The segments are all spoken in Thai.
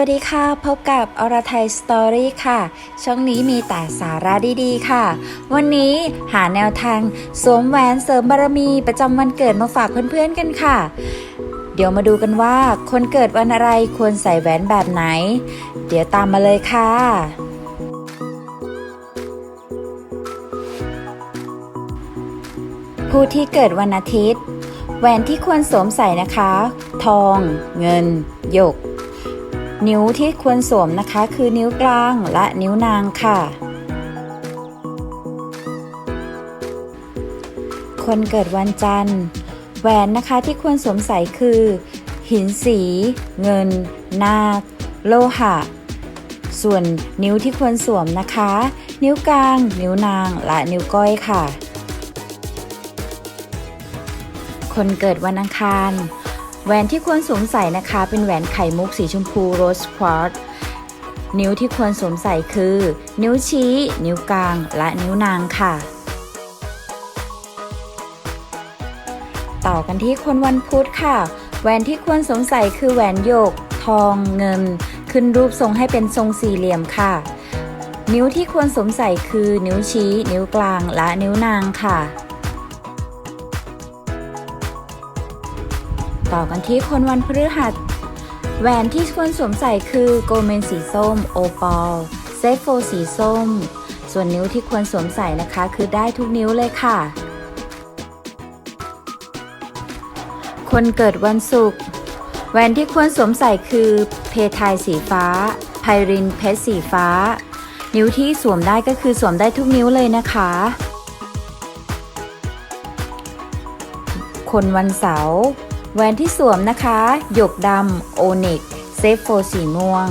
วัสดีค่ะ พบกับอรไทยสตอรี่ค่ะ ช่องนี้มีแต่สาระดีๆ ค่ะ วันนี้หาแนวทางสวมแหวนเสริมบารมีประจำวันเกิดมาฝากเพื่อนๆกันค่ะ เดี๋ยวมาดูกันว่า คนเกิดวันอะไรควรใส่แหวนแบบไหน เดี๋ยวตามมาเลยค่ะผู้ที่เกิดวันอาทิตย์ แหวนที่ควรสวมใส่นะคะ ทอง เงิน หยก นิ้วที่ควรสวมนะคะคือนิ้วกลางและนิ้วนางค่ะ คนเกิดวันจันทร์ แหวนนะคะที่ควรสวมใส่คือ หินสี เงิน นาค โลหะ ส่วนนิ้วที่ควรสวมนะคะ นิ้วกลาง นิ้วนาง และนิ้วก้อยค่ะ คนเกิดวันอังคาร แหวนที่ควรสวมใส่นะคะ เป็นแหวนไข่มุกสีชมพูโรสควอตนิ้วที่ควรสวมใส่คือ นิ้วชี้ นิ้วกลาง และนิ้วนางค่ะ ต่อกันที่คนวันพุธค่ะ แหวนที่ควรสวมใส่คือแหวนหยก ทองเงิน ขึ้นรูปทรงให้เป็นทรงสี่เหลี่ยมค่ะ นิ้วที่ควรสวมใส่คือ นิ้วชี้ นิ้วกลาง และนิ้วนางค่ะ ต่อกันที่คนวันพฤหัส แหวนที่ควรสวมใส่คือโกลเมนสีส้ม โอปอล เซฟโฟสีส้ม ส่วนนิ้วที่ควรสวมใส่นะคะ คือได้ทุกนิ้วเลยค่ะ คนเกิดวันศุกร์แหวนที่ควรสวมใส่คือเพทายสีฟ้า ไพรินเพชรสีฟ้า นิ้วที่สวมได้ก็คือสวมได้ทุกนิ้วเลยนะคะ คนวันเสาร์ แหวนที่สวมนะคะ หยกดำโอนิกเซฟโฟสีม่วง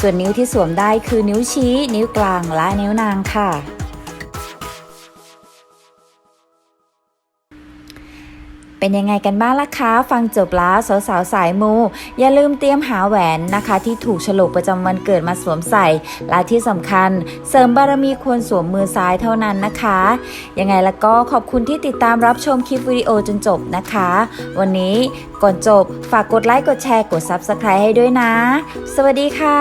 ส่วนนิ้วที่สวมได้คือนิ้วชี้ นิ้วกลางและนิ้วนางค่ะ เป็นยังไงกันบ้างล่ะคะ ฟังจบแล้วสาวสาวๆสายมู อย่าลืมเตรียมหาแหวนนะคะ ที่ถูกฉลกประจำวันเกิดมาสวมใส่ และที่สำคัญ เสริมบารมีควรสวมมือซ้ายเท่านั้นนะคะ ยังไงแล้วก็ขอบคุณที่ติดตามรับชมคลิปวิดีโอจนจบนะคะ วันนี้ก่อนจบฝากกดไลค์กดแชร์กด Subscribe ให้ด้วยนะ สวัสดีค่ะ